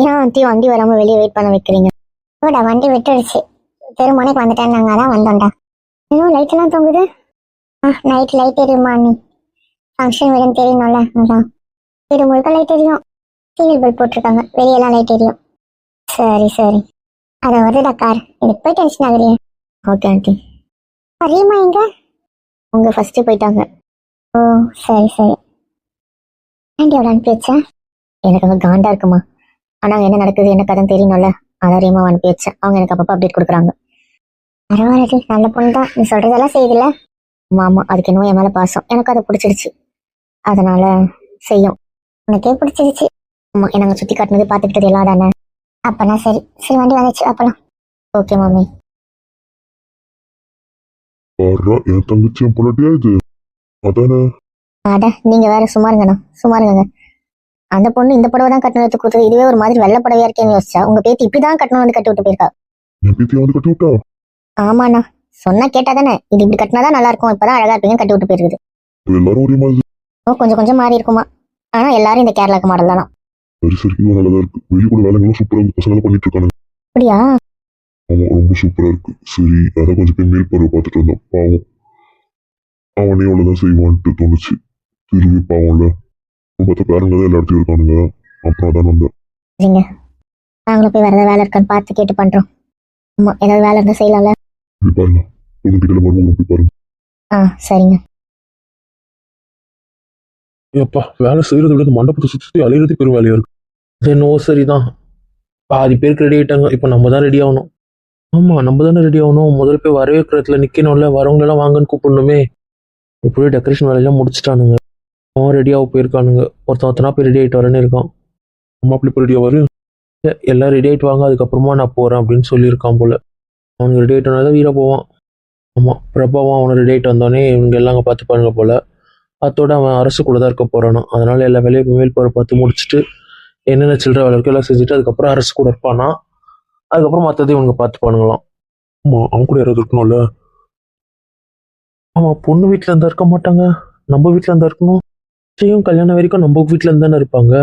ஏன் ஆண்டி வண்டி வராம வெளியே வெயிட் பண்ண வைக்கிறீங்க? ஓடா வண்டி விட்டுடுச்சு. தெருமுனைக்கு வந்துட்டேன் நாங்க தான் வந்தோம்டா. இன்னும் லைட் எல்லாம் தொங்குது. ஆ நைட் லைட் எரியுமா நீ ஃபங்க்ஷன் வீடுன்னு தெரியணும்ல அதான். வீடு முழுக்க லைட் எரியும் சீரியல் பல் போட்டிருக்காங்க. வெளியெல்லாம் லைட் எரியும் சரி சரி. அதை வருதுடா கார் எனக்கு போய் டென்ஷன் ஆகுறியே? ஓகே ஆண்டி அறியுமா எங்க? உங்க ஃபர்ஸ்ட் போயிட்டாங்க. ஓ சரி சரி. ஆண்டி எவ்வளோ அனுப்பி வச்சேன் எனக்கு அங்கே காண்டா இருக்குமா? ஆனா அங்க என்ன நடக்குது என்ன கதை தெரியணும்ல? அதான் ரீமா அனுப்பி வச்சேன் அவங்க எனக்கு அப்பப்போ அப்டேட் கொடுக்குறாங்க. பரவாயில்ல நல்ல பொண்ணு தான். நீ சொல்றதெல்லாம் செய்யுதுல ஆமா ஆமா அதுக்கு என்னவோ என் மேல பாசம். எனக்கு அதை பிடிச்சிடுச்சு. அதனால செய்யும். உனக்கே பிடிச்சிருச்சு ஆமா என்ன சுத்தி காட்டினது பார்த்துக்கிட்டது எல்லாம் தானே அப்பனா சரி. சரி வண்டி வந்துச்சு அப்பலாம். ஓகே மாமி. என் தங்கச்சி என் பொண்டாட்டியா இது? அதானே? அட நீங்க வேற சும்மா இருங்கண்ணா. சும்மா இருங்க அந்த பொண்ணு இந்த புடவை தான் கட்டணும் எடுத்து கொடுத்தது. இதுவே ஒரு மாதிரி வெள்ளை புடவையா இருக்கேன்னு யோசிச்சா? உங்க பேத்தி இப்படிதான் கட்டணும் வந்து கட்டி விட்டு போயிருக்கா? என் வந்து கட்டி விட்டா? ஆமாண்ணா. சொன்னா கேட்டா தானே இது இப்படி கட்டினாதான் நல்லா இருக்கும் இப்பதான் அழகா இருப்பீங்க கட்டி விட்டு போயிருக்குது. இப்ப எல்லாரும் ஒரே மாதிரி ஓ கொஞ்சம் கொஞ்சம் மாறி இருக்குமா? ஆனா எல்லாரும் இந்த கேரளாக்கு மாடல் தானா சரி சரி இதுவும் நல்லதா இருக்கு. வெளியே கூட வேலைங்களும் சூப்பரா பசங்க பண்ணிட்டு இருக்கானுங்க. அப்படியா? ஆமா ரொம்ப சூப்பரா இருக்கு. சரி அதான் கொஞ்சம் போய் மேல் பருவ பார்த்துட்டு வந்தோம். பாவம். அவனே அவ்வளவுதான் செய்வான்ட்டு தோணுச்சு. திரும்பி பாவம்ல பார்த்தா பேரங்க தான் எல்லா இடத்துலயும் இருக்கானுங்க. அப்புறம் அதான் வந்தேன். சரிங்க நாங்களும் போய் வேற ஏதாவது வேலை இருக்கான்னு பார்த்து கேட்டு பண்றோம். ஆமா ஏதாவது வேலை இருந்தா செய்யலாம்ல? போய் பாருங்க. பொண்ணு கிட்ட மருமகன் போய் பாருங்க. ஆ சரிங்க. ஏப்பா வேலை செய்யறத விட இந்த மண்டபத்தை சுற்றி அலையிறது பெரும் வேலையா இருக்கு. அது என்னவோ சரிதான். பாதி பேருக்கு ரெடி ஆயிட்டாங்க. இப்போ நம்ம தான் ரெடி ஆகணும். ஆமா நம்ம தானே ரெடி ஆகணும். முதல்ல போய் வரவேற்கிறதுல நிக்கணும்ல. வரவங்க எல்லாம் வாங்கன்னு கூப்பிடணுமே. இப்படியே டெக்கரேஷன் வேலையெல்லாம் முடிச்சிட்டானுங்க. அவன் ரெடியாக போயிருக்கானுங்க. ஒருத்தன் ஒருத்தனா போய் ரெடி ஆயிட்டு வரேன்னு இருக்கான். அம்மா அப்படி இப்போ ரெடியா வரு இல்ல, எல்லாம் ரெடி ஆயிட்டு வாங்க அதுக்கப்புறமா நான் போறேன் அப்படின்னு சொல்லியிருக்கான் போல. அவனுக்கு ரெடி ஆயிட்டனால தான் வீரா போவான். ஆமா பிரபாவும் அவனை ரெடி ஆயிட்டு வந்தோடனே இவங்க எல்லாம் அங்கே பார்த்துப்பானுங்க போல. அத்தோட அவன் அரசு கூட தான் இருக்க போறானா. அதனால எல்லா வேலையும் மேல் போற பார்த்து முடிச்சுட்டு என்னென்ன சில்லற வேலை இருக்கோ எல்லாம் செஞ்சுட்டு அதுக்கப்புறம் அரசு கூட இருப்பானா? அதுக்கப்புறம் மற்றதை இவனுங்க பார்த்துப்பானுங்களாம். அம்மா அவன் கூட யாராவது இருக்கணும்ல? ஆமா பொண்ணு வீட்டில் இருந்தா இருக்க மாட்டாங்க. நம்ம வீட்டில் இருந்தா இருக்கணும். நிச்சயம் கல்யாணம் வரைக்கும் நம்ம வீட்டில் இருந்து தானே இருப்பாங்க.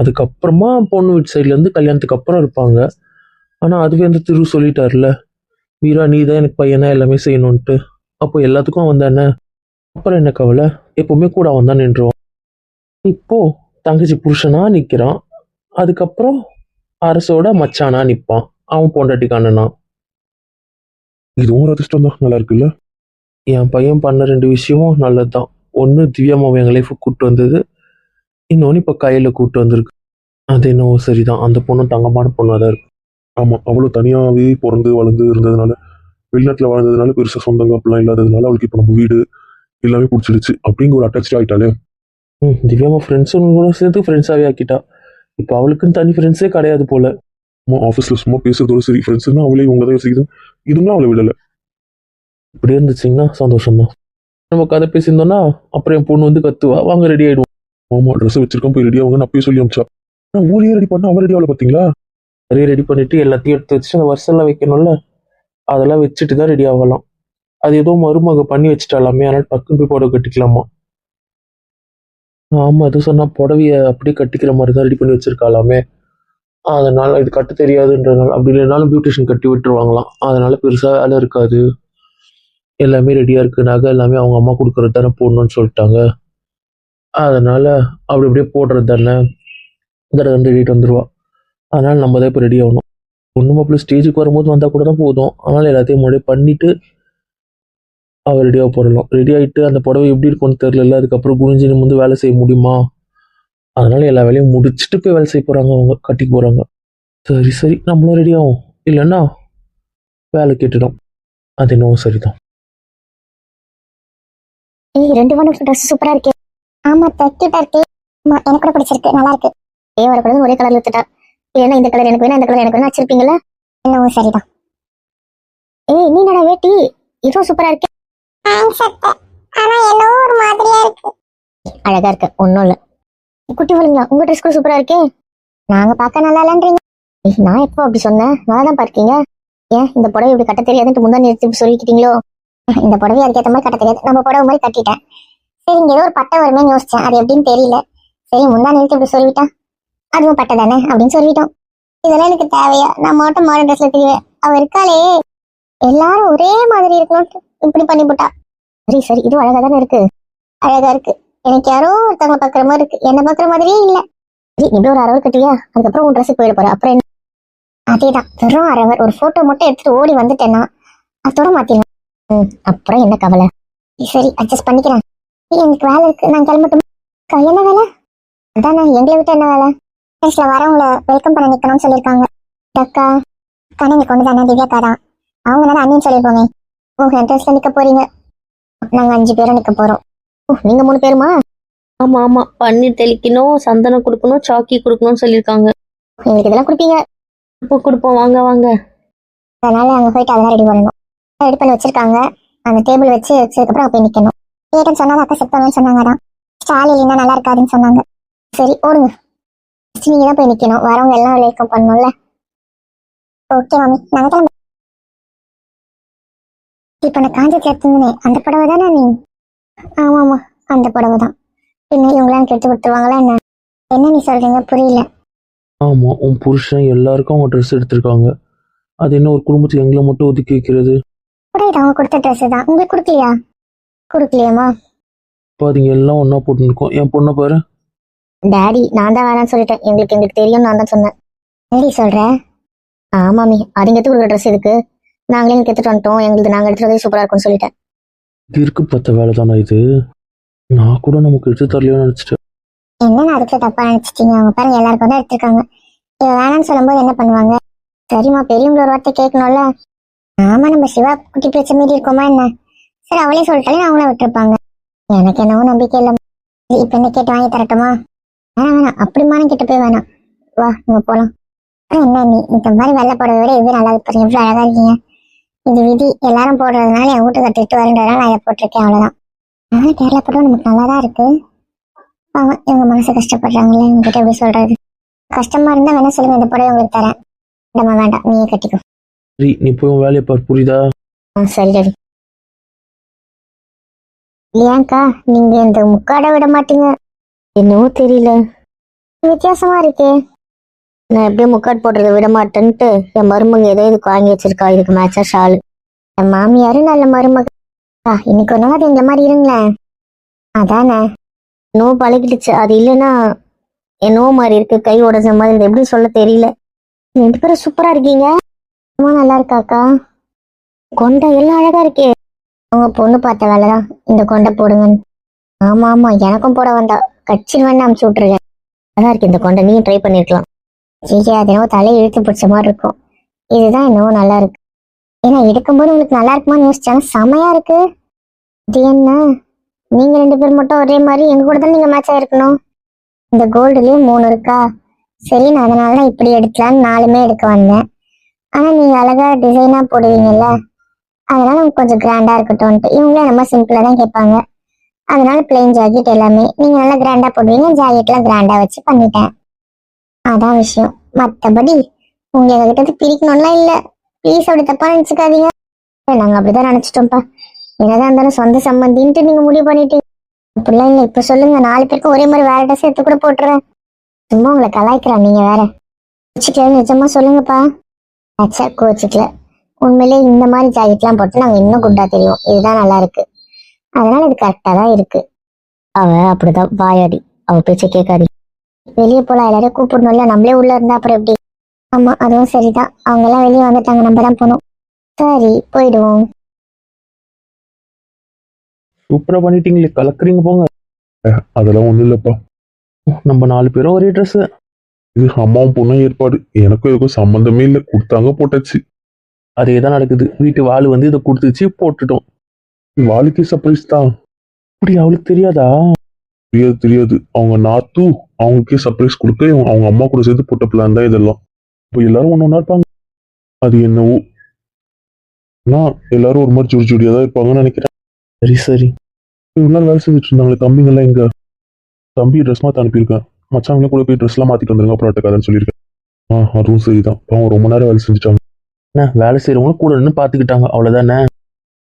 அதுக்கப்புறமா பொண்ணு வீட்டு சைட்ல இருந்து கல்யாணத்துக்கு அப்புறம் இருப்பாங்க. ஆனா அதுவே அந்த திரு சொல்லிட்டார்ல வீரா நீ தான் எனக்கு பையனா எல்லாமே செய்யணும்ட்டு அப்போ எல்லாத்துக்கும் அவன் தானே? அப்புறம் என்ன கவலை? எப்பவுமே கூட அவன் தான் நின்றுவான். இப்போ தங்கச்சி புருஷனா நிக்கிறான். அதுக்கப்புறம் அரசோட மச்சானா நிப்பான். அவன் பொண்டாட்டிக்கானனா இதுவும் ஒரு அதிர்ஷ்டம் தான் நல்லா இருக்குல்ல? என் பையன் பண்ண ரெண்டு விஷயமும் நல்லதுதான். ஒன்று திவ்யாமாவை எங்கள் லைஃபுக்கு கூப்பிட்டு வந்தது. இன்னொன்று இப்போ கையில் கூப்பிட்டு வந்திருக்கு. அது என்னவோ சரிதான். அந்த பொண்ணும் தங்கமான பொண்ணாக தான் இருக்கு. ஆமா அவளும் தனியாவே பிறந்து வளர்ந்து இருந்ததுனால வெளிநாட்டுல வாழ்ந்ததுனால பெருசா சொந்தங்க அப்படிலாம் இல்லாததுனால அவளுக்கு இப்ப நம்ம வீடு எல்லாமே பிடிச்சிடுச்சு. அப்படிங்கிற ஒரு அட்டாச் ஆயிட்டாலே. ம் திவ்யாமா ஃப்ரெண்ட்ஸும் கூட சேர்த்து ஃப்ரெண்ட்ஸாகவே ஆக்கிட்டா. இப்போ அவளுக்குன்னு தனி ஃப்ரெண்ட்ஸே கிடையாது போல. சும்மா ஆஃபீஸ்ல சும்மா பேசுறதோட சரி. ஃப்ரெண்ட்ஸ்னா அவளே இவங்க தான் யோசிக்குது. இதுங்களும் அவளை விடல. இப்படி இருந்துச்சிங்கன்னா சந்தோஷம்தான். நம்ம கதை பேசியிருந்தோம்னா அப்புறம் என் பொண்ணு வந்து கத்துவா வாங்க ரெடி ஆயிடுவோம். ஆமா ட்ரெஸ் வச்சிருக்கோம் போய் ரெடி ஆகுங்க அப்பயே சொல்லி அமிச்சா ஆனா ஊரையே ரெடி பண்ணா அவள் ரெடி ஆகல பாத்தீங்களா? நிறைய ரெடி பண்ணிட்டு எல்லாத்தையும் எடுத்து வச்சு அந்த வருஷம்லாம் வைக்கணும்ல அதெல்லாம் வச்சுட்டு தான் ரெடி ஆகலாம். அது ஏதோ மருமக பண்ணி வச்சுட்டாலாமே அதனால டக்குன்னு போய் புடவை கட்டிக்கலாமா? ஆமா அது சொன்னா புடவைய அப்படியே கட்டிக்கிற மாதிரி தான் ரெடி பண்ணி வச்சிருக்காளாமே. அதனால இது கட்ட தெரியாதுன்றதுனால அப்படி இல்லைனாலும் பியூட்டிஷியன் கட்டி விட்டுருவாங்களாம். அதனால பெருசா வேலை இருக்காது. எல்லாமே ரெடியாக இருக்கு நகை எல்லாமே அவங்க அம்மா கொடுக்குறது தானே போடணும்னு சொல்லிட்டாங்க. அதனால் அப்படி அப்படியே போடுறது தானே. தடவை ரெடிட்டு வந்துடுவா அதனால் நம்ம தான் இப்போ ரெடி ஆகணும். ஒன்று அப்படி ஸ்டேஜுக்கு வரும்போது வந்தால் கூட தான் போதும். அதனால் எல்லாத்தையும் முன்னாடியே பண்ணிவிட்டு அவள் ரெடியாக போடலாம் ரெடி ஆகிட்டு அந்த புடவை எப்படி இருக்கும்னு தெரில அதுக்கப்புறம் குனிஞ்சு வந்து வேலை செய்ய முடியுமா? அதனால் எல்லா வேலையும் முடிச்சுட்டு போய் வேலை செய்ய போகிறாங்க அவங்க. கட்டிக்கு போகிறாங்க சரி சரி. நம்மளும் ரெடி ஆகும் இல்லைன்னா வேலை கேட்டுடும். அது என்னவோ சரிதான். ஏய் ரெண்டு மணி ட்ரெஸ் சூப்பரா இருக்கு. ஆமா தக்கிட்டா இருக்கு ஆமா எனக்கு கூட பிடிச்சிருக்கு. நல்லா இருக்கு. ஏ வரக்கூடாது ஒரே கலர்ல வித்துட்டா இல்லைன்னா இந்த கலர் எனக்கு வேணும் இந்த கலர் எனக்கு வேணும் வச்சிருப்பீங்களா என்னவோ சரிதான். ஏய் நீ என்னடா வேட்டி? இதுவும் சூப்பரா இருக்கு. ஆனா என்னோ ஒரு மாதிரியா இருக்கு. அழகா இருக்கு. ஒண்ணும் இல்ல. குட்டி பிள்ளைங்களா உங்க ட்ரெஸ் கூட சூப்பரா இருக்கே. நாங்க பார்க்க நல்லா இல்லன்றீங்க. நான் எப்போ அப்படி சொன்னேன்? நல்லா தான் பார்க்கீங்க. ஏன் இந்த புடவை இப்படி கட்ட தெரியாதுன்ட்டு முந்தானி எடுத்து இப்படி சொல்லிக்கிட்டீங்களோ? இந்த புடவை அதுக்கேற்ற மாதிரி கட்ட தெரியாது நம்ம புடவை மாதிரி கட்டிட்டேன். சரி இங்க ஏதோ ஒரு பட்டை வருமேன்னு யோசிச்சேன். அது எப்படின்னு தெரியல. சரி முந்தா நிறுத்தி இப்படி சொல்லிவிட்டா? அதுவும் பட்டை தானே? அப்படின்னு சொல்லிட்டோம். இதெல்லாம் எனக்கு தேவையா? நான் மட்டும் மாடர்ன் ட்ரெஸ்ல தெரியவேன் அவ இருக்காளே. எல்லாரும் ஒரே மாதிரி இருக்கணும். இப்படி பண்ணி போட்டா. சரி சரி இது அழகா தானே இருக்கு. அழகா இருக்கு. எனக்கு யாரோ ஒருத்தவங்க பாக்குற மாதிரி இருக்கு. என்ன பாக்குற மாதிரியே இல்ல. சரி இப்படி ஒரு அரவர் கட்டியா? அதுக்கப்புறம் உன் ட்ரெஸ் போயிட போற. அப்புறம் என்ன? அதேதான். வெறும் அரவர் ஒரு போட்டோ மட்டும் எடுத்துட்டு ஓடி வந்துட்டேன்னா அதோட மாத்திடலாம் ம், அப்புறம் என்ன கவலை? சரி அட்ஜஸ்ட் பண்ணிக்கிறேன். எனக்கு வேலை இருக்கு. நான் கிளம்பட்டும்? என்ன வேலை? அதானே எங்களை விட்டு என்ன வேலை? ஃப்ரெண்ட்ஸ்ல வரவங்கள வெல்கம் பண்ண நிக்கணும்னு சொல்லியிருக்காங்க. அக்கா கண்ணங்க கொண்டு தானே திவ்யாக்கா தான். அவங்க தானே அண்ணின்னு சொல்லியிருப்போமே. ஓ என்ட்ரன்ஸ்ல நிக்க போறீங்க. நாங்க அஞ்சு பேரும் நிக்க போறோம். ஓ நீங்க மூணு பேருமா? ஆமா ஆமா. பன்னீர் தெளிக்கணும் சந்தனம் கொடுக்கணும் சாக்கி கொடுக்கணும்னு சொல்லியிருக்காங்க. எங்களுக்கு இதெல்லாம் கொடுப்பீங்க. இப்போ கொடுப்போம். வாங்க வாங்க. அதனால அங்க போயிட்டு அதெல்லாம் ரெடி பண்ணணும். ரெடி பண்ணி வச்சிருக்காங்க. அந்த டேபிள் வச்சு வச்சதுக்கப்புறம் போய் நிற்கணும் கேட்டேன்னு சொன்னாங்க அக்கா செட் பண்ணுவேன்னு சொன்னாங்கடா ஸ்டால் இல்லைன்னா நல்லா இருக்காதுன்னு சொன்னாங்க. சரி ஓடுங்க. நீங்கள் நீங்க தான் போய் நிற்கணும் வரவங்க எல்லாம் வெல்கம் பண்ணணும்ல ஓகே மாமி நாங்கள் தான் இப்போ நான் காஞ்சி எடுத்துருந்தேன் அந்த புடவை தானே நீ? ஆமா ஆமா அந்த புடவை தான். பின்ன இவங்களாம் கெட்டு கொடுத்துருவாங்களா என்ன? என்ன நீ சொல்கிறீங்க புரியல. ஆமாம் உன் புருஷன் எல்லாருக்கும் அவங்க ட்ரெஸ் எடுத்திருக்காங்க. அது என்ன ஒரு குடும்பத்துக்கு எங்களை மட்டும் ஒதுக்கி வைக்கிறது? கூட இது அவங்க கொடுத்த ட்ரெஸ் தான். உங்களுக்கு கொடுக்கலையா? கொடுக்கலையாமா பாத்தீங்க எல்லாம் ஒண்ணா போட்டு இருக்கோம் என் பொண்ணை பாரு. டாடி நான் தான் வேணாம்னு சொல்லிட்டேன். எங்களுக்கு எங்களுக்கு தெரியும் நான் தான் சொன்னேன். என்னடி சொல்ற? ஆமாமி அதுங்க எடுத்து கொடுக்குற ட்ரெஸ் இருக்கு நாங்களே எங்களுக்கு எடுத்துட்டு வந்துட்டோம். எங்களுக்கு நாங்கள் எடுத்துறதே சூப்பரா இருக்கும்னு சொல்லிட்டேன். இருக்கு பார்த்த வேலை தானே இது? நான் கூட நமக்கு எடுத்து தரலையோன்னு நினைச்சிட்டேன். என்ன அதுக்கு தப்பா நினைச்சிட்டீங்க? அவங்க பாருங்க எல்லாருக்கும் தான் எடுத்திருக்காங்க. இவ வேணாம்னு சொல்லும்போது என்ன பண்ணுவாங்க? சரிம்மா பெரியவங்க ஒரு வார்த்தை கேட்கணும்ல. ஆமா நம்ம சிவா குட்டி பிரச்ச மீறி இருக்கோமா என்ன? சரி அவளே சொல்லிட்டாலே அவங்கள விட்டுருப்பாங்க. எனக்கு என்னவோ நம்பிக்கை இல்லை. இப்ப என்ன கேட்டு வாங்கி தரட்டுமா? வேணாம் வேணாம். அப்படிமான கிட்ட போய் வேணாம். வா நம்ம போலாம். என்ன நீ? இந்த மாதிரி வெள்ளை போடுறத விட இது நல்லா இருக்கு பாருங்க. எவ்வளவு அழகா இருக்கீங்க. இது விதி எல்லாரும் போடுறதுனால என் வீட்டுக்கு திட்டு வரன்றதுனால நான் இதை போட்டிருக்கேன் அவ்வளவுதான். அதனால கேரளா புடவை நமக்கு நல்லா தான் இருக்கு. ஆமா இவங்க மனசு கஷ்டப்படுறாங்களே உங்ககிட்ட எப்படி சொல்றது? கஷ்டமா இருந்தா வேணா சொல்லுங்க இந்த புடவை உங்களுக்கு தரேன். நம்ம வேண்டாம் நீயே கட்டிக்கோ. சரி நீ போய் உன் வேலையை பார் புரியுதா ஆ சரி டாடி ஏன்க்கா நீங்க இந்த முக்காட விட மாட்டீங்க என்னவோ தெரியல வித்தியாசமா இருக்கே நான் எப்படியும் முக்காட் போடுறத விட மாட்டேன்ட்டு என் மருமக ஏதோ இதுக்கு வாங்கி வச்சிருக்கா இதுக்கு மேட்சா ஷால் என் மாமியாரு நல்ல மருமக ஆ, இன்னைக்கு ஒரு நாள் அது இந்த மாதிரி இருங்களேன் அதானே நோ பழகிடுச்சு அது இல்லைன்னா என்னவோ மாதிரி இருக்கு கை உடஞ்ச மாதிரி இது எப்படி சொல்ல தெரியல ரெண்டு பேரும் சூப்பரா இருக்கீங்க அம்மா நல்லா இருக்காக்கா? கொண்டை எல்லாம் அழகா இருக்கே. அவங்க பொண்ணு பார்த்த வேலைதான். இந்த கொண்டை போடுங்கன்னு. ஆமா ஆமா எனக்கும் போட வந்தா. கட்சின்னு வேணா அமுச்சு விட்டுருக்கேன் நல்லா இருக்கு இந்த கொண்டை. நீயும் ட்ரை பண்ணிருக்கலாம். ஜிஜே அது என்னவோ தலையை இழுத்து பிடிச்ச மாதிரி இருக்கும். இதுதான் என்னவோ நல்லா இருக்கு. ஏன்னா எடுக்கும்போது உங்களுக்கு நல்லா இருக்குமான்னு யோசிச்சாங்க செமையா இருக்கு. இது என்ன? நீங்க ரெண்டு பேர் மட்டும் ஒரே மாதிரி எங்க கூட தான் நீங்க மேட்ச் ஆயிருக்கணும்? இந்த கோல்டுலயும் மூணு இருக்கா? சரி நான் அதனால தான் இப்படி எடுக்கலான்னு நாலுமே எடுக்க வந்தேன். ஆனா நீங்க அழகா டிசைனா போடுவீங்கல்ல? அதனால உங்களுக்கு கொஞ்சம் கிராண்டா இருக்கட்டும்ட்டு இவங்களே நம்ம சிம்பிளா தான் கேட்பாங்க. அதனால பிளெயின் ஜாக்கெட் எல்லாமே. நீங்க நல்லா கிராண்டா போடுவீங்க ஜாக்கெட்லாம் கிராண்டா வச்சு பண்ணிட்டேன். அதான் விஷயம். மத்தபடி உங்க எங்ககிட்ட இருந்து பிரிக்கணும்லாம் இல்ல. ப்ளீஸ் அப்படி தப்பா நினைச்சுக்காதீங்க. நாங்க அப்படிதான் நினைச்சிட்டோம்ப்பா. என்னதான் இருந்தாலும் சொந்த சம்பந்தின்ட்டு நீங்க முடிவு பண்ணிட்டீங்க. அப்படிலாம் இல்ல. இப்ப சொல்லுங்க நாலு பேருக்கும் ஒரே மாதிரி வேற ட்ரெஸ் எடுத்து கூட போட்டுறேன். சும்மா உங்களை கலாய்க்கிறேன் நீங்க வேற. நிஜமா சொல்லுங்கப்பா. அச்சா கோச்சிக்கல. உண்மையிலே இந்த மாதிரி ஜாக்கெட்லாம் போட்டு நாங்க இன்னும் குண்டா தெரியும் இதுதான் நல்லா இருக்கு. அதனால இது கரெக்டா தான் இருக்கு. அவ அப்படிதான். வாயாடி அவ பேச்ச கேட்காது. வெளியே போலாம். எல்லாரையும் கூப்பிடணும்ல நம்மளே உள்ள இருந்தா அப்புறம் எப்படி? ஆமா அதுவும் சரிதான். அவங்க எல்லாம் வெளியே வந்துட்டாங்க. நம்ம தான் போகணும். சரி போயிடுவோம். சூப்பரா பண்ணிட்டீங்களே. கலக்குறீங்க போங்க. அதெல்லாம் ஒண்ணும் இல்லப்பா. நம்ம நாலு பேரும் ஒரே ட்ரெஸ் இது அம்மாவும் பொண்ணும் ஏற்பாடு. எனக்கும் இதுக்கும் சம்பந்தமே இல்லை. கொடுத்தாங்க போட்டாச்சு. அதே தான் நடக்குது. வீட்டு வாள் வந்து இதை கொடுத்துச்சு போட்டுட்டோம். வாளுக்கே சர்ப்ரைஸ் தான். அப்படி அவளுக்கு தெரியாதா? தெரியாது தெரியாது. அவங்க நாத்து அவங்களுக்கே சர்ப்ரைஸ் கொடுக்க அவங்க அம்மா கூட சேர்த்து போட்ட பிளான் தான் இதெல்லாம். இப்போ எல்லாரும் ஒன்று ஒன்றா இருப்பாங்க. அது என்னவோ. நான் எல்லாரும் ஒரு மாதிரி ஜோடி ஜோடியாக தான் இருப்பாங்கன்னு நினைக்கிறேன். சரி சரி. இவ்வளோ வேலை செஞ்சுட்டு இருந்தாங்களே தம்பிங்கெல்லாம் எங்க? தம்பி ட்ரெஸ் மாற்றி அனுப்பியிருக்கேன். மச்சாங்களே கூட போய் ட்ரெஸ்லாம் மாற்றிட்டு வந்துருங்க அப்புறம் அட்டக்காதன்னு சொல்லியிருக்கேன் ஆ அதுவும் சரிதான். பாவம் ரொம்ப நேரம் வேலை செஞ்சுட்டாங்க. என்ன வேலை செய்கிறவங்களும் கூட நின்று பார்த்துக்கிட்டாங்க அவ்வளோதானே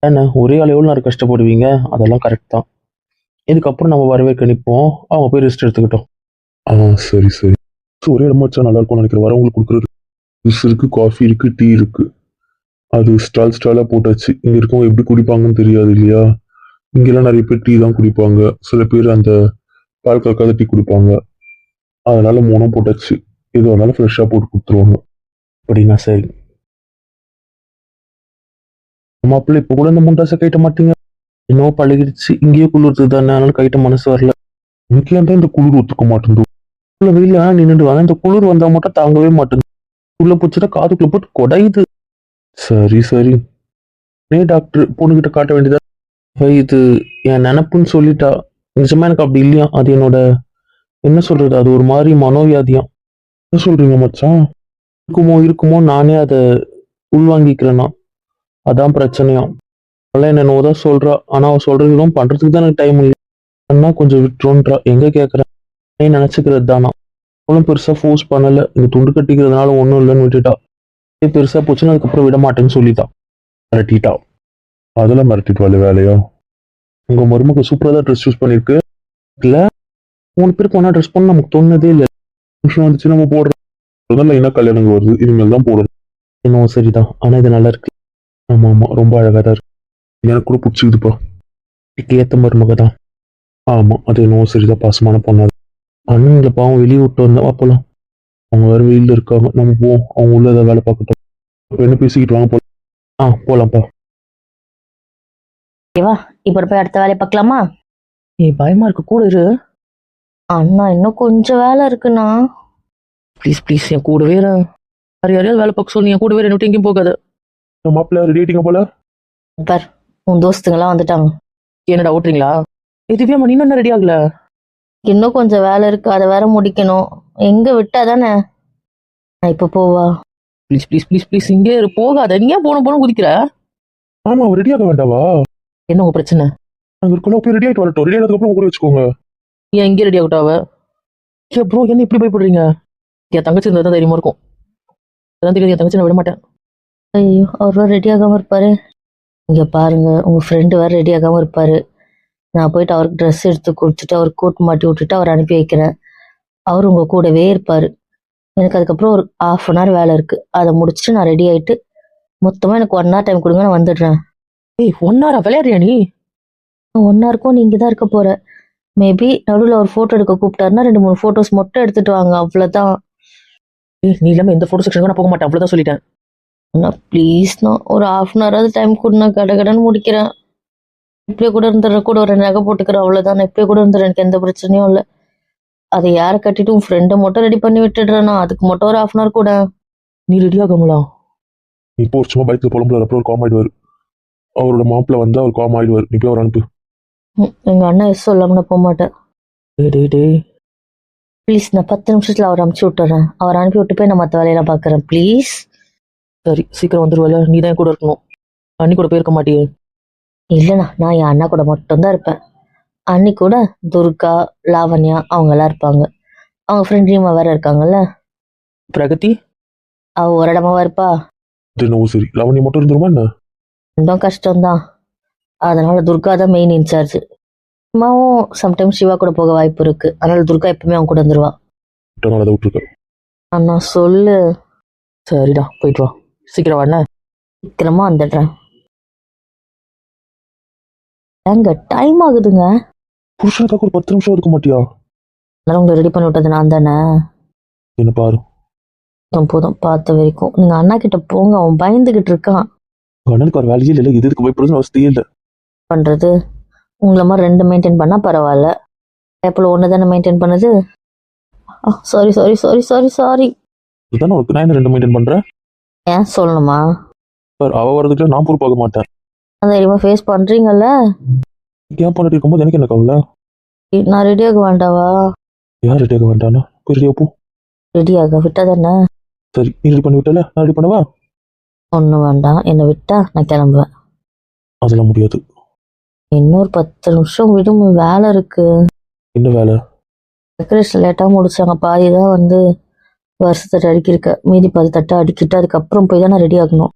என்ன ஒரே ஆள் எவ்வளோ நேரம் கஷ்டப்படுவீங்க? அதெல்லாம் கரெக்ட் தான். இதுக்கப்புறம் நம்ம வரவேற்க நிற்போம். அவங்க போய் ரெஸ்ட் எடுத்துக்கிட்டோம். ஆ சரி சரி. ஸோ ஒரே இடமா வச்சா நல்லா இருக்கும்னு நினைக்கிறேன். வரவங்களுக்கு கொடுக்குறது. ஜூஸ் இருக்கு காஃபி இருக்கு டீ இருக்கு. அது ஸ்டால் ஸ்டாலாக போட்டாச்சு. இங்கே இருக்கவங்க எப்படி குடிப்பாங்கன்னு தெரியாது இல்லையா? இங்கெல்லாம் நிறைய பேர் டீ தான் குடிப்பாங்க. சில பேர் அந்த பால் கலக்காத டீ குடிப்பாங்க. அதனால மூணும் போட்டாச்சு. எது வேணாலும் ஃப்ரெஷ்ஷாக போட்டு கொடுத்துருவாங்க. அப்படின்னா சரி. மாப்பிள்ளை இப்போ கூட இந்த முண்டாசை கைட்ட மாட்டீங்க. என்னவோ பழகிடுச்சு. இங்கேயே குளிர்த்து தானே அதனால கைட்ட மனசு வரல. எனக்கு தான் இந்த குளிர் ஒத்துக்க மாட்டேங்குது. உள்ள வெயில நின்றுட்டு வாங்க. இந்த குளிர் வந்தா மட்டும் தாங்கவே மாட்டேங்குது. உள்ள பிடிச்சிட்டா காதுக்குள்ள போட்டு கொடையுது. சரி சரி. நே டாக்டர் பொண்ணுகிட்ட காட்ட வேண்டியதா? இது என் நினப்புன்னு சொல்லிட்டா. நிஜமா எனக்கு அப்படி இல்லையா? அது என்னோட என்ன சொல்றது? அது ஒரு மாதிரி மனோவியாதியம். என்ன சொல்றீங்க மச்சான்? இருக்குமோ இருக்குமோ நானே அதை உள்வாங்கிக்கிறேன்னா அதான் பிரச்சனையா அவளை என்னென்னவோ தான் சொல்றா. ஆனா அவ சொல்றது எதுவும் பண்றதுக்கு தான் எனக்கு டைம் இல்லை. அண்ணா கொஞ்சம் விட்டுருன்றா. எங்க கேட்கறேன் நீ நினைச்சுக்கிறது தானா? அவளும் பெருசா ஃபோர்ஸ் பண்ணல. இந்த துண்டு கட்டிக்கிறதுனால ஒன்றும் இல்லைன்னு விட்டுட்டா. இதே பெருசா போச்சுன்னா அதுக்கப்புறம் விட மாட்டேன்னு சொல்லிட்டா. மிரட்டிட்டா. அதெல்லாம் மிரட்டிட்டு வேலையா? உங்க மருமக சூப்பரா தான் ட்ரெஸ் சூஸ் பண்ணிருக்கு. இல்ல? மூணு பேருக்கு ஒன்றா ட்ரெஸ் பண்ண நமக்கு தோணுதே இல்லை. நிமிஷம் வந்துச்சு நம்ம போடுறோம். அதெல்லாம் என்ன கல்யாணங்க வருது இனிமேல் தான் போடணும். இன்னும் சரிதான் ஆனா இது நல்லா இருக்கு. ஆமா ஆமா ரொம்ப அழகா தான் இருக்கு. எனக்கு கூட பிடிச்சிக்குதுப்பா இதுக்கு ஏத்த மருமக தான். ஆமா அது என்னவோ சரிதான் பாசமான பொண்ணாது அண்ணன்களை பாவம் வெளியே விட்டு வந்தா வா போலாம் அவங்க வேற வெளியில இருக்காங்க நம்ம போவோம். அவங்க உள்ள ஏதாவது வேலை பார்க்கட்டும். என்ன பேசிக்கிட்டு வாங்க போல ஆ போலாம்ப்பா. ஓகேவா இப்போ போய் அடுத்த வேலையை பார்க்கலாமா? நீ பயமா இருக்கு கூட இரு. அண்ணா இன்னும் கொஞ்சம் வேலை இருக்குண்ணா. ப்ளீஸ் ப்ளீஸ் என் கூடவே இரு. யார் யாரையாவது வேலை பார்க்க சொல்லி என் கூடவே ரெண்டு விட்டு எங்கேயும் போகாத. மாப்பிள்ள ரெடி ஆயிட்டீங்க போல? பார் உன் தோஸ்துங்கெல்லாம் வந்துட்டாங்க. என்னடா ஓட்டுறீங்களா? ஏ திவ்யாமா நீ இன்னும் ரெடி ஆகல? இன்னும் கொஞ்சம் வேலை இருக்கு அதை வேற முடிக்கணும். எங்க விட்டா தானே நான் இப்போ போவா. ப்ளீஸ் ப்ளீஸ் ப்ளீஸ் ப்ளீஸ் இங்கே இரு போகாத. நீ ஏன் போன போன குதிக்கிற? ஆமா ரெடி ஆக வேண்டாவா? என்ன உங்க பிரச்சனை? அங்க இருக்கல போய் ரெடி ஆயிட்டு வரட்டும். ரெடி ஆனதுக்கு அப்புறம் கூட வச்சுக்கோங்க. ஏன் இங்கே ரெடி ஆகட்டாவ ஏ ப்ரோ என்ன இப்படி பயப்படுறீங்க? என் தங்கச்சி இருந்தால் தான் தைரியமா இருக்கும். அதான் தெரியாது என் தங்கச்சி நான் விட மாட்டேன் ஐயோ அவர் ரெடி ஆகாம இருப்பாரு. இங்க பாருங்க உங்க ஃப்ரெண்டு வேற ரெடி ஆகாம இருப்பாரு. நான் போயிட்டு அவருக்கு ட்ரெஸ் எடுத்து கொடுத்துட்டு அவர் கோட் மாட்டி விட்டுட்டு அவர் அனுப்பி வைக்கிறேன். அவர் உங்க கூடவே இருப்பாரு. எனக்கு அதுக்கப்புறம் ஒரு ஆஃப் அன் ஹவர் வேலை இருக்கு. அதை முடிச்சுட்டு நான் ரெடி ஆயிட்டு மொத்தமா எனக்கு ஒன் ஹவர் டைம் கொடுங்க நான் வந்துடுறேன். ஏய் ஒன்னாரா விளையாடுறியா நீ? ஒன் ஹவருக்கும் நீங்க தான் இருக்க போற. மேபி நடுவில் ஒரு போட்டோ எடுக்க கூப்பிட்டாருன்னா ரெண்டு மூணு போட்டோஸ் மட்டும் எடுத்துட்டு வாங்க அவ்வளவுதான். ஏய் நீ இல்லாம எந்த ஃபோட்டோ செக்ஷனுக்கும் நான் போக மாட்டேன் அவ்வளோதான் சொல்லிட்டேன். அண்ணா ப்ளீஸ்ண்ணா ஒரு ஹாஃப் அன் ஹவராவது டைம் கொடுண்ணா கடை கடன் முடிக்கிறேன். இப்படியே கூட இருந்துடுற கூட ஒரு நகை போட்டுக்கிறேன் அவ்வளோதான் நான் இப்படியே கூட இருந்துடுறேன் எனக்கு எந்த பிரச்சனையும் இல்லை. அதை யாரை கட்டிட்டு உன் ஃப்ரெண்டை மட்டும் ரெடி பண்ணி விட்டுடுறேண்ணா அதுக்கு மட்டும் ஒரு ஹாஃப் அன் ஹவர் கூட. நீ ரெடி ஆகாமலா இப்போ ஒரு சும்மா பயத்துல புலம்புல அப்புறம் ஒரு காம் ஆயிடுவாரு. அவரோட மாப்பிள்ள வந்து அவர் காம் ஆயிடுவார். நீ போய் அவர் அனுப்பு. ம், எங்க அண்ணன் எஸ் சொல்லாம நான் போக மாட்டேன் டேய் டேய் டேய். ப்ளீஸ் நான் பத்து நிமிஷத்துல அவர் அனுப்பிச்சு விட்டுறேன். அவர் அனுப்பி விட்டு போய் நான் மற்ற வேலையெல்லாம் பார்க்குறேன். ப்ளீஸ் சரி சீக்கிரம் வந்துருவல நீ தான் என் கூட இருக்கணும். அண்ணி கூட போயிருக்க மாட்டியே. இல்லைண்ணா நான் என் அண்ணா கூட மட்டும்தான் இருப்பேன். அன்னி கூட துர்கா லாவண்யா அவங்க எல்லாம் இருப்பாங்க. அவங்க ஃப்ரெண்ட் ரீமா வேற இருக்காங்கல்ல? பிரகதி? அவ ஒரு இடமாவா இருப்பா? அது என்னவோ சரி. லவணி மட்டும் இருந்துருமா என்ன? கொஞ்சம் கஷ்டம்தான். அதனால துர்கா தான் மெயின் இன்சார்ஜ் அம்மாவும் சம்டைம்ஸ் சிவா கூட போக வாய்ப்பு இருக்கு. அதனால துர்கா எப்பவுமே அவங்க கூட வந்துருவா அதை அண்ணா சொல்லு. சரிடா போயிட்டு வா. சீக்கிரம் வா என்ன சீக்கிரமா வந்துடுறேன். ஏங்க டைம் ஆகுதுங்க. புருஷனுக்காக ஒரு பத்து நிமிஷம் இருக்க மாட்டியா? அதனால உங்களை ரெடி பண்ணி விட்டது நான் தானே? என்ன பாரு. போதும் போதும் பார்த்த வரைக்கும். நீங்க அண்ணா கிட்ட போங்க அவன் பயந்துகிட்டு இருக்கான். அண்ணனுக்கு ஒரு வேலையே இல்லை இது இதுக்கு பயப்படுறது அவசியம் இல்லை. பண்றது? உங்களை மாதிரி ரெண்டு மெயின்டைன் பண்ணா பரவாயில்ல. எப்போ ஒன்று தானே மெயின்டைன் பண்ணுது? Sorry sorry sorry sorry sorry இதுதானே உனக்கு நான் ரெண்டு மெயின்டைன் பண்றேன்? ஏன் சொல்லணுமா? சார் அவ வரதுக்கு நான் பொறுப்பாக மாட்டேன். தைரியமா ஃபேஸ் பண்றீங்கல்ல? ஏன் பண்ணிட்டு இருக்கும்போது எனக்கு என்ன கவலை? நான் ரெடியாக வேண்டாவா? யார் ரெடி ஆக வேண்டாம்னா போய் ரெடியா போ. ரெடியாக விட்டா தானே? சரி நீ ரெடி பண்ணி விட்டல? நான் ரெடி பண்ணவா? ஒன்றும் வேண்டாம். என்னை விட்டா நான் கிளம்புவேன். அதெல்லாம் முடியாது. இன்னொரு பத்து நிமிஷம் விடும் வேலை இருக்கு. என்ன வேலை? டெக்கரேஷன் லேட்டாக முடிச்சாங்க பாதி தான் வந்து வருஷத்தட்டு அடிக்கிருக்க மீதி பாதி தட்டை அடிக்கிட்டு அதுக்கப்புறம் போய் தான் நான் ரெடி ஆகணும்.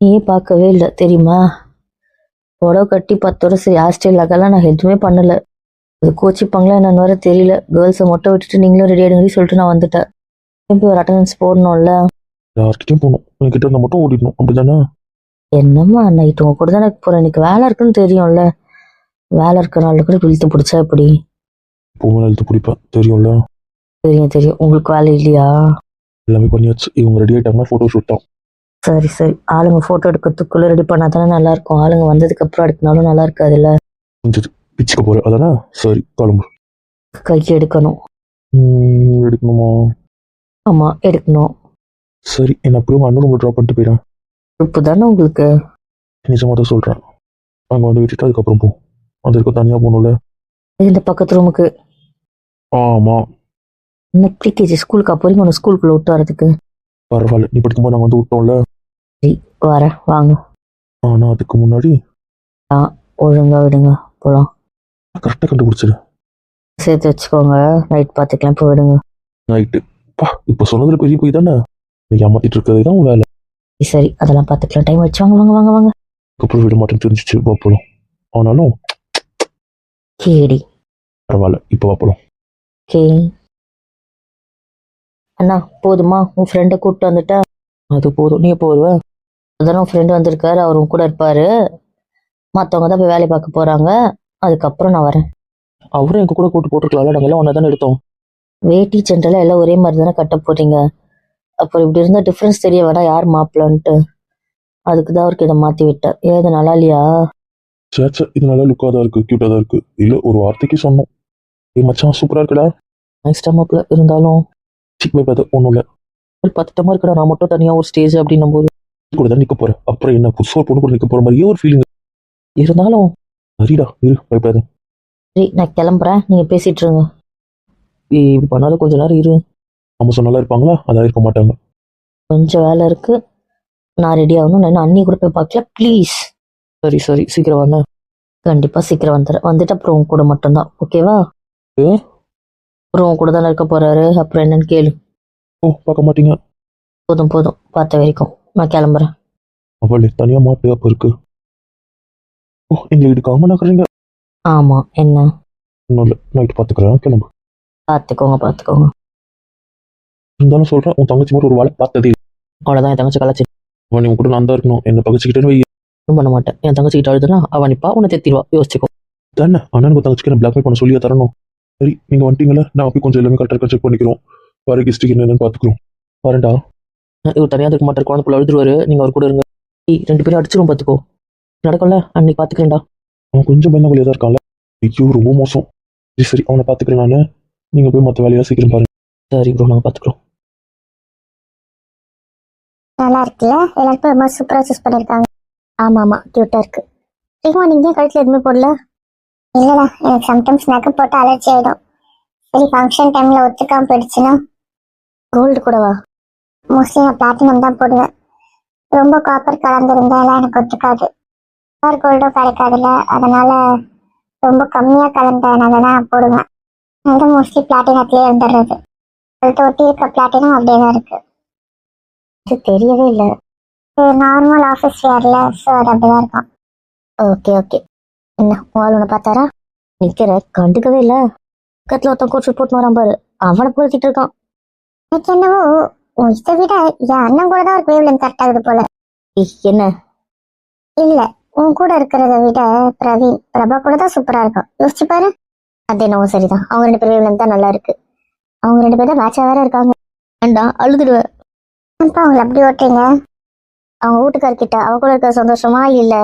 நீயே பார்க்கவே இல்லை தெரியுமா? புடவை கட்டி பத்தோட சரி ஹாஸ்டல் நகைலாம் நான் எதுவுமே பண்ணல. அது கோச்சிப்பாங்களா என்னன்னு வர தெரியல. கேர்ள்ஸை மட்டும் விட்டுட்டு நீங்களும் ரெடி ஆகிடுங்கன்னு சொல்லிட்டு நான் வந்துட்டேன். திருப்பி ஒரு அட்டண்டன்ஸ் போடணும்ல? யார்கிட்டயும் போகணும். இருந்தால் மட்டும் ஓடிடணும். அப்படிதானே என்னம்மா நைட்டு உங்க கூட தானே போறேன். இன்னைக்கு வேலை இருக்குன்னு தெரியும்ல. வேலை இருக்கனால கூட இழுத்து பிடிச்சா எப்படி? எப்பவுமே எழுத்து பிடிப்பேன். தெரியும்ல? தெரியும் தெரியும். உங்களுக்கு வேலை இல்லையா? எல்லாமே பண்ணியாச்சு. இவங்க ரெடி ஆயிட்டாங்கன்னா ஃபோட்டோ ஷூட் தான். சரி சரி. ஆளுங்க போட்டோ எடுக்கிறதுக்குள்ள ரெடி பண்ணா தானே நல்லா இருக்கும் ஆளுங்க வந்ததுக்கு அப்புறம் எடுக்கினாலும் நல்லா இருக்காதுல்ல? முடிஞ்சது பிச்சுக்க போகிறேன் அதானே? சரி கிளம்பு. கைக்கு எடுக்கணும். எடுக்கணுமா? ஆமா எடுக்கணும். சரி என்ன அப்படியே உங்கள் அண்ணன் ட்ராப் பண்ணிட்டு போயிடேன் உப்பு தானே உங்களுக்கு? நிஜமாக தான் சொல்கிறேன் அங்கே வந்து விட்டுட்டு அதுக்கப்புறம் போ. அது இருக்க தனியாக போகணும்ல இந்த பக்கத்து ரூமுக்கு ஆமாம் இன்னும் ப்ரீகேஜி ஸ்கூலுக்கு போறீங்க உன்னை ஸ்கூலுக்குள்ள விட்டு வரதுக்கு பரவாயில்ல. நீ படிக்கும்போது நாங்கள் வந்து விட்டோம்ல? வரேன். வாங்க. ஆனால் அதுக்கு முன்னாடி ஒழுங்கா விடுங்க. போலாம். கரெக்டாக கண்டுபிடிச்சிரு. சேர்த்து வச்சுக்கோங்க. நைட் பார்த்துக்கலாம். இப்போ விடுங்க. நைட்டு பா இப்போ சொன்னதில் பெரிய போய் தானே? நீ ஏமாத்திட்டு இருக்கிறது தான் உன் வேலை. சரி அதெல்லாம் பார்த்துக்கலாம். டைம் வச்சு வாங்க வாங்க வாங்க வாங்க. அதுக்கப்புறம் விட மாட்டேன்னு தெரிஞ்சிச்சு வாப்பலாம் ஆனாலும் கேடி. பரவாயில்ல இப்போ வாப்பலாம் ஓகே அண்ணா போதுமா? உன் ஃப்ரெண்டை கூப்பிட்டு வந்துட்டா? அது போதும். நீ எப்போ வருவ? அதான் உன் ஃப்ரெண்டு வந்திருக்காரு அவர் உன் கூட இருப்பாரு. மற்றவங்க தான் போய் வேலை பார்க்க போறாங்க. அதுக்கப்புறம் நான் வரேன். அவரும் எங்க கூட கூட்டு போட்டுருக்கலாம்ல? நாங்கள் எல்லாம் ஒன்றா தானே எடுத்தோம். வேட்டி சென்டரில் எல்லாம் ஒரே மாதிரி தானே கட்ட போறீங்க? அப்புறம் இப்படி இருந்தால் டிஃப்ரென்ஸ் தெரிய வேணா யார் மாப்பிள்ளன்ட்டு. அதுக்கு தான் அவருக்கு இதை மாற்றி விட்டேன். ஏன் இது நல்லா இல்லையா? சேச்சா இது நல்லா லுக்காக தான் இருக்கு க்யூட்டாக தான் இருக்கு. இல்லை ஒரு வார்த்தைக்கு சொன்னோம். ஏய் மச்சான் சூப்பராக இருக்குடா. நெக்ஸ்ட் மாப்பிள்ள இருந்தாலும். சிக் போய் பார்த்தா ஒன்றும் இல்லை. ஒரு பத்தட்டமா இருக்குடா நான் மட்டும் தனியாக ஒரு ஸ்டேஜ் அப்படின்னும் போது கூட தான் நிற்க போகிறேன் அப்புறம் என்ன புதுசாக ஒரு பொண்ணு கூட நிற்க போகிற மாதிரியே ஒரு ஃபீலிங் இருந்தாலும். சரிடா இரு பயப்படாத. சரி நான் கிளம்புறேன். நீங்கள் பேசிட்டு இருங்க. ஏய் இப்படி பண்ணாத கொஞ்ச நேரம் இரு. நம்ம சொன்னாலும் இருப்பாங்களா? அதான் இருக்க மாட்டாங்க. கொஞ்சம் வேலை இருக்கு. நான் ரெடி ஆகணும் நான் அண்ணி கூட போய் பார்க்கல ப்ளீஸ் சரி சரி சீக்கிரம் வாங்க கண்டிப்பா சீக்கிரம் வந்துடுறேன் வந்துட்டு அப்புறம் உன் கூட மட்டும்தான். ஓகேவா ஏ? அப்புறம் உன் கூட தானே இருக்க போறாரு. அப்புறம் என்னன்னு கேளு. ஓ பார்க்க மாட்டீங்க. போதும் போதும். பார்த்த வரைக்கும். நான் கிளம்புறேன். அவளே தனியாக மாட்டு அப்போ இருக்கு. ஓ எங்களை இடுக்காம நகர்றீங்க ஆமா என்ன? ஒன்றும் இல்லை. நைட்டு பார்த்துக்கிறேன். கிளம்பு. பார்த்துக்கோங்க பார்த்துக்கோங்க. இருந்தாலும் சொல்கிறேன் உன் தங்கச்சி மாதிரி ஒரு வேலை பார்த்ததே. அவ்வளோதான் என் தங்கச்சி கலாச்சி. அவன் உன் கூட நான் தான் இருக்கணும். என்ன பகச்சிக்கிட்டேன்னு வை. ஒன்றும் பண்ண மாட்டேன். என் தங்கச்சி கிட்ட அழுதுனா அவன் நிப்பா உன்னை தெத்திடுவா. யோசிச்சுக்கோ. தானே அண்ணனுக்கு தங்கச்சிக்கு நான் பிளாக்மெயில் பண்ண சொல்லியா தரணும். சரி நீங்கள் வந்துட்டீங்களா நான் போய் கொஞ்சம் எல்லாமே கரெக்டாக செக் பண்ணிக்கிறோம். வர கெஸ்ட்டுக்கு என்னென்னு பார்த்துக்குறோம். வரேன்டா. இவர் தனியாக இருக்க மாட்டார். குழந்தை பிள்ளை அழுதுருவாரு. நீங்க அவர் கூட இருங்க. ரெண்டு பேரும் அடிச்சிரும் பார்த்துக்கோ. நடக்கும்ல? அன்னைக்கு பார்த்துக்கிறேன்டா. அவன் கொஞ்சம் பயந்தாங்குழியாக தான் இருக்கான்ல. ஐயோ ரொம்ப மோசம். சரி சரி அவனை பார்த்துக்கிறேன் நான். நீங்கள் போய் மற்ற வேலையெல்லாம் சீக்கிரம் பாருங்க. சரி ப்ரோ நாங்கள் பார்த்துக்குறோம். நல்லா இருக்குல்ல? எல்லாருக்கும் ரொம்ப சூப்பரா சூஸ் பண்ணிருக்காங்க ஆமா ஆமா கியூட்டா இருக்கு. சரிமா நீங்க ஏன் கழுத்துல எதுவுமே போடல? இல்லடா எனக்கு சம்டைம்ஸ் நகை போட்டு அலர்ஜி ஆயிடும். சரி ஃபங்க்ஷன் டைம்ல ஒத்துக்காம போயிடுச்சுன்னா? கோல்டு கூடவா? மோஸ்ட்லி நான் பிளாட்டினம் தான் போடுவேன். ரொம்ப காப்பர் கலந்துருந்தாலாம் எனக்கு ஒத்துக்காது. காப்பர் கோல்டும் கிடைக்காதுல்ல அதனால ரொம்ப கம்மியா கலந்த நகை தான் போடுவேன். அதனால மோஸ்ட்லி பிளாட்டினத்திலே இருந்துடுறது. கழுத்தை ஒட்டி இருக்க பிளாட்டினம் அப்படியே தான் இருக்கு. இது தெரியவே இல்லை. நார்மல் ஆஃபீஸ் வேர்ல ஸோ அது அப்படிதான் இருக்கும். ஓகே ஓகே என்ன உங்களால் ஒன்று பார்த்தாரா? நிக்கிற கண்டுக்கவே இல்லை. பக்கத்தில் ஒருத்தன் கோச்சு போட்டு வரான் பாரு. அவனை புரிச்சிட்டு இருக்கான். எனக்கு என்னவோ உன் இதை விட என் அண்ணன் கூட தான் ஒரு வேவ்லன் கரெக்ட் ஆகுது போல. என்ன? இல்ல உன் கூட இருக்கிறத விட பிரவீன் பிரபா கூட தான் சூப்பரா இருக்கும். யோசிச்சு பாரு. அது என்னவோ சரிதான். அவங்க ரெண்டு பேரும் வேவ்லன் தான் நல்லா இருக்கு. அவங்க ரெண்டு பேரும் மேட்சா வேற இருக்காங்க. வேண்டாம் அழுதுடுவேன். அவங்கள அப்படி ஓட்டுறீங்க? அவங்க வீட்டுக்காரர்கிட்ட அவ கூட இருக்க சந்தோஷமா இல்ல?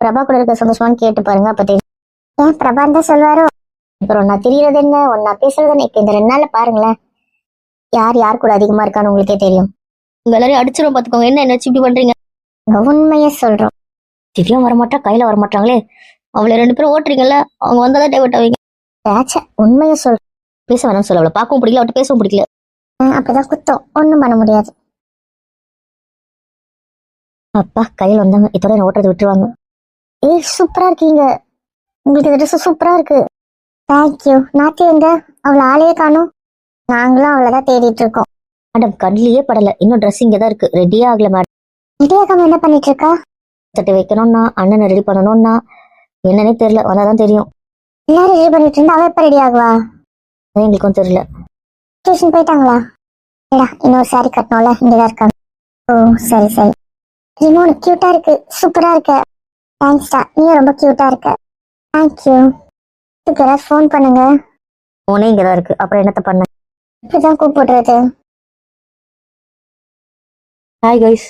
பிரபா கூட இருக்க சந்தோஷமான்னு கேட்டு பாருங்க அப்ப தெரியும் ஏன் பிரபா தான் சொல்வாரோ? அப்புறம் ஒன்னா தெரியறது என்ன? ஒன்னா பேசுறது என்ன? இப்ப இந்த ரெண்டு நாள்ல பாருங்களேன். யார் யார் கூட அதிகமா இருக்கான்னு உங்களுக்கே தெரியும். உங்க எல்லாரையும் அடிச்சிரும் பார்த்துக்கோங்க என்ன என்ன இப்படி பண்றீங்க? நான் உண்மையே சொல்றோம். திவ்யா வரமாட்டா கையில வரமாட்டாங்களே? அவளை ரெண்டு பேரும் ஓட்டுறீங்கல்ல? அவங்க வந்தாதான் டைவர்ட் ஆவீங்க. ஏச்சே, உண்மையை சொல்றேன் பேச வேணாம்னு சொல்ல அவளை. பார்க்கவும் பிடிக்கல அவட்ட பேசவும் பிடிக்கல. அப்பதான் குத்தம். ஒண்ணும் பண்ண முடியாது. அப்பா கையில் வந்தாங்க இதோட ஓட்டுறது விட்டுருவாங்க. ஏய் சூப்பரா இருக்கீங்க. உங்களுக்கு இந்த ட்ரெஸ் சூப்பரா இருக்கு. தேங்க்யூ நாத்தி எங்க? அவளை ஆளையே காணும். நாங்களும் அவளை தான் தேடிட்டு இருக்கோம். மேடம் கண்ணிலேயே படல. இன்னும் ட்ரெஸ் இங்கே தான் இருக்கு. ரெடியே ஆகல மேடம் இடியாக்கம் என்ன பண்ணிட்டு இருக்கா தட்டு வைக்கணும்னா அண்ணனை ரெடி பண்ணணும்னா என்னன்னே தெரியல. வந்தாதான் தெரியும். எல்லாரும் ரெடி பண்ணிட்டு இருந்தா அவ எப்ப ரெடி ஆகுவா? எங்களுக்கும் தெரியல. ஸ்டேஷன் போயிட்டாங்களா? இன்னொரு சாரி கட்டணும்ல இங்கதான் இருக்காங்க. ஓ சரி சரி. ரிமோன் கியூட்டா இருக்கு. சூப்பரா இருக்கு. தேங்க்ஸ்டா நீயும் ரொம்ப கியூட்டா இருக்க. தேங்க்யூ யாராவது ஃபோன் பண்ணுங்க. உனே இங்கே தான் இருக்கு. அப்புறம் என்னத்த பண்ண? இப்படிதான் கூப்பிடுறது. ஹாய் கைஸ்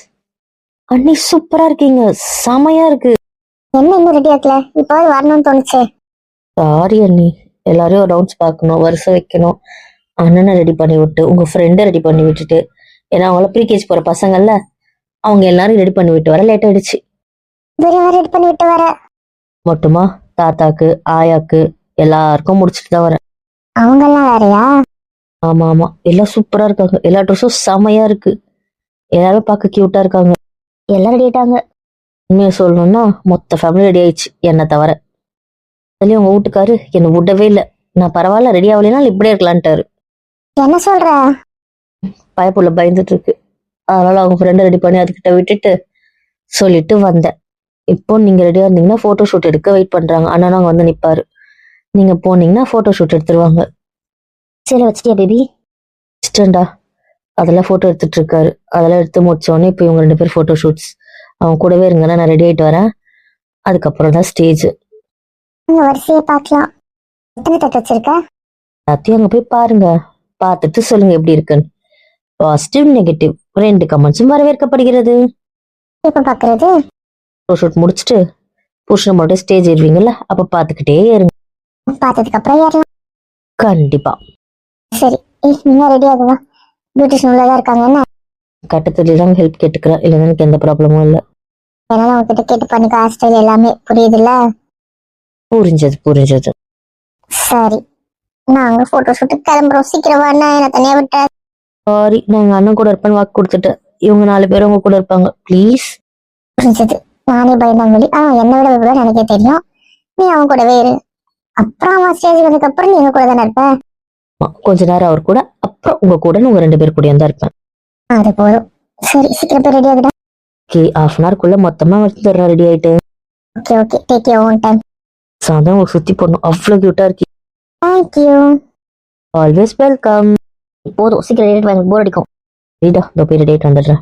அண்ணி சூப்பரா இருக்கீங்க. செமையா இருக்கு. என்ன இன்னும் ரெடி ஆகல இப்போது வரணும்னு தோணுச்சு. சாரி அண்ணி. எல்லாரையும் ரவுண்ட்ஸ் பார்க்கணும் வருஷம் வைக்கணும். அண்ணனை ரெடி பண்ணி விட்டு உங்க ஃப்ரெண்டை ரெடி பண்ணி விட்டுட்டு. ஏன்னா அவங்கள ப்ரீகேஜ் போற பசங்கள்ல அவங்க எல்லாரும் ரெடி பண்ணி விட்டு வர லேட் ஆயிடுச்சு. ரெடி பண்ணி விட்டு வர. மட்டுமா தாத்தாக்கு ஆயாக்கு எல்லாருக்கும் முடிச்சுட்டு தான் வரேன். அவங்கெல்லாம் வேறயா? ஆமா ஆமா. எல்லாம் சூப்பரா இருக்காங்க. எல்லா ட்ரெஸ்ஸும் செமையா இருக்கு. எல்லாரும் பார்க்க கியூட்டா இருக்காங்க. எல்லாம் ரெடி ஆயிட்டாங்க. உண்மையை சொல்லணும்னா மொத்த ஃபேமிலி ரெடி ஆயிடுச்சு. என்னை தவிர. அதுலயும் உங்க வீட்டுக்காரு என்னை விடவே இல்லை. நான் பரவாயில்ல ரெடி ஆகலைனாலும் இப்படியே இருக்கலான்ட்டாரு என்ன சொல்ற? பயப்புள்ள பயந்துட்டு இருக்கு. அதனால அவங்க ஃப்ரெண்டை ரெடி பண்ணி அதுக்கிட்ட விட்டுட்டு சொல்லிட்டு வந்தேன். இப்போ நீங்க ரெடியா இருந்தீங்கன்னா போட்டோ ஷூட் எடுக்க வெயிட் பண்றாங்க. அண்ணனும் அங்க வந்து நிப்பாரு. நீங்க போனீங்கன்னா போட்டோ ஷூட் எடுத்துருவாங்க. சரி வச்சிட்டியா பேபி இஷ்டண்டா அதெல்லாம் போட்டோ எடுத்துட்டு இருக்காரு. அதெல்லாம் எடுத்து முடிச்ச உடனே இப்போ இவங்க ரெண்டு பேர் போட்டோ ஷூட்ஸ் அவங்க கூடவே இருங்கன்னா நான் ரெடி ஆயிட்டு வரேன். அதுக்கப்புறம் தான் ஸ்டேஜ் வரிசையை பார்க்கலாம். எத்தனை தட்டு வச்சிருக்க? எல்லாத்தையும் அங்க போய் பாருங்க. பார்த்துட்டு சொல்லுங்க எப்படி இருக்குன்னு. பாசிட்டிவ் நெகட்டிவ் ரெண்டு கமெண்ட்ஸும் வரவேற்கப்படுகிறது. பாக்குறது? ஃபோட்டோ ஷூட் முடிச்சுட்டு புருஷன் மட்டும் ஸ்டேஜ் ஏறுவீங்கல்ல அப்ப பாத்துக்கிட்டே இருங்க. பார்த்ததுக்கு அப்புறம் ஏறலாம் கண்டிப்பா. சரி நீங்க ரெடி ஆகுவா? பியூட்டிஷன் உள்ளதா இருக்காங்க என்ன? கட்டத்துல தான் ஹெல்ப் கேட்டுக்கிறேன் இல்லைன்னா எனக்கு எந்த ப்ராப்ளமும் இல்லை. என்னால உங்ககிட்ட கேட்டு பண்ணிக்க ஹாஸ்டல் எல்லாமே புரியுதுல்ல? புரிஞ்சது புரிஞ்சது. சரி நாங்க போட்டோ ஷூட்டுக்கு கிளம்புறோம் சீக்கிரம் வாண்ணா என்ன தனியா விட்ட. சாரி நான் எங்க அண்ணன் கூட இருப்பேன்னு வாக்கு கொடுத்துட்டேன் இவங்க நாலு பேரும் உங்க கூட இருப்பாங்க. ப்ளீஸ் புரிஞ்சது நானே பயந்தாங்கொழி ஆ என்னை விட விவரம் எனக்கே தெரியும். நீ அவன் கூடவே இரு. அப்புறம் அவன் ஸ்டேஜ் வந்ததுக்கு அப்புறம் நீங்க கூட தானே இருப்ப? கொஞ்ச நேரம் அவர் கூட அப்புறம் உங்க கூட உங்க ரெண்டு பேர் கூட தான் இருப்பேன். அது போதும். சரி சீக்கிரம் போய் ரெடி ஆகுடா. ஓகே ஹாஃப் அன் ஹவர்க்குள்ள மொத்தமா வந்துடுறேன் ரெடி ஆயிட்டு. Okay okay take you own time சாயந்தரம் உங்களுக்கு சுத்தி போடணும். அவ்வளவு கியூட்டா இருக்கு தேங்க்யூ ஆல்வேஸ் வெல்கம் போதும். சீக்கிரம் டேட் எனக்கு போர் அடிக்கும். வீடா இதோ போய் டேட் வந்துடுறேன்.